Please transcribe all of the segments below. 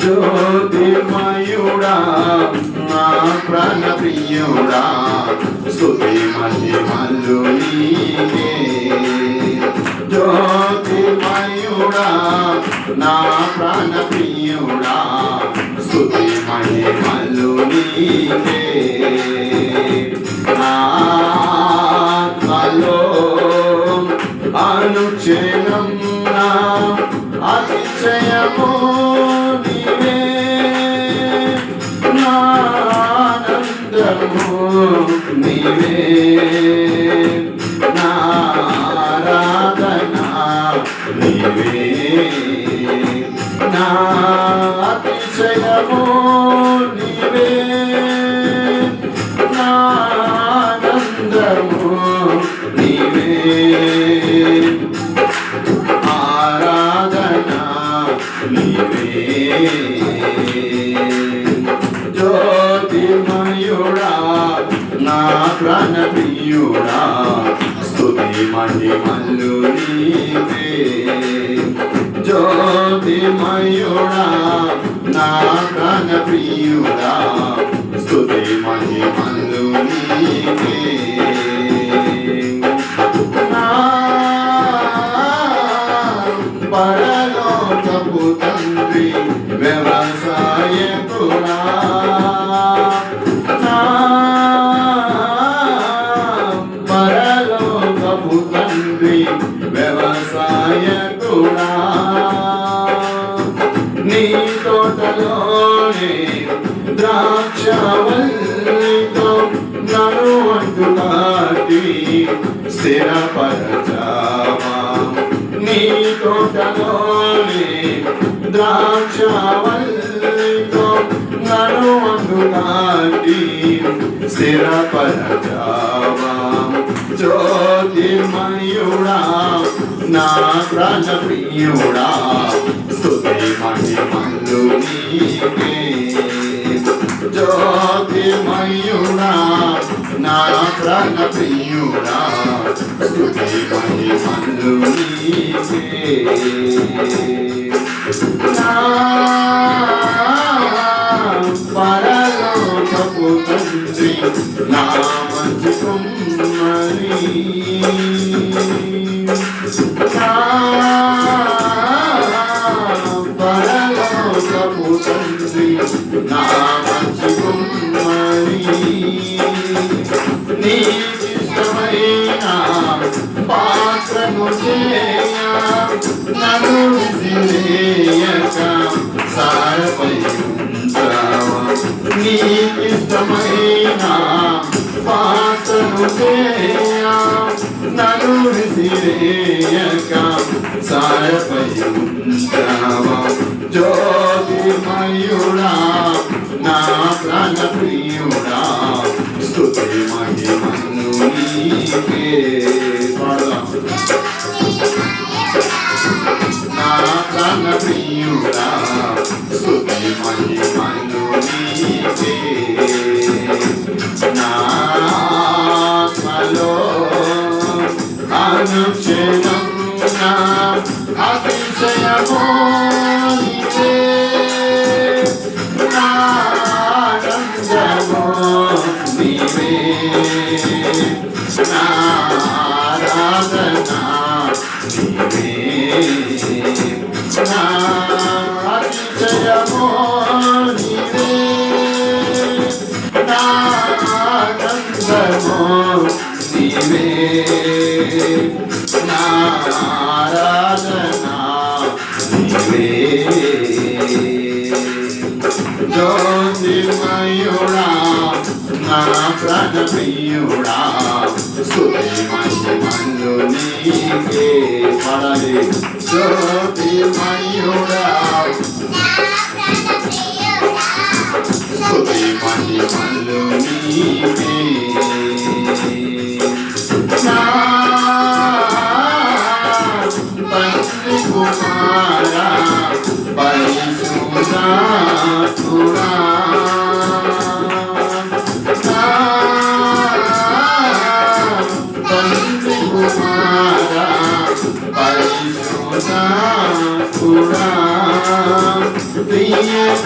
జ్యోతిమయుడా నా ప్రాణ స్థుతి స్తుతి మహిమలు నీకే. జ్యోతిర్మయుడా నా ప్రాణ స్థుతి స్తుతి మహిమలు నీకే. ఆత్మలో నీవే నా అతిశయము నీవే. నా ఆనందము నీవే. ఆరాధన నీవే. జ్యోతిమయుడా నా ప్రాణ నీవే జ్యోతిమయుడా నా ప్రాణ ప్రియుడా. స్తుతి మహిమలు నీవే నా తోటలోనే ద్రాక్షవల్లితో నన్ను అంటులాంటి స్థిరపరచావా నీ తోటలోనే ద్రాక్షవల్లితో నన్ను అంటులాంటి స్థిరపరచావా జ్యోతిర్మయుడా నా ప్రాణ ప్రియుడా స్తుతి మహిమలు నీకే జ్యోతిర్మయుడా నా ప్రాణ ప్రియుడా స్తుతి మహిమలు నీకే పరలోకపు తండ్రి నా మంచి కుమ్మరి తండ్రి నా మంచి కుమ్మరి నీకిష్టమైన పాత్రము చేయ నన్ను విసిరేయక సారపై నీకిష్టమైన పాత్రను చేయ నన్ను విసిరేయక సారపై ప్రియుడా స్తుతి మహిమను నీకే నా ఆత్మలో అనుక్షణం నా అతిశయము నీవే. నా ఆనందము నీవే. నా ఆరాధన నీవే. జ్యోతిర్మయుడా నా ప్రాణ ప్రియుడా మహిమలు నీకే పడాలి జ్యోతిర్మయుడా స్తుతి మహిమలు నీకే నా తండ్రి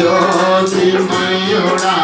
జ్యోతిమయుడా.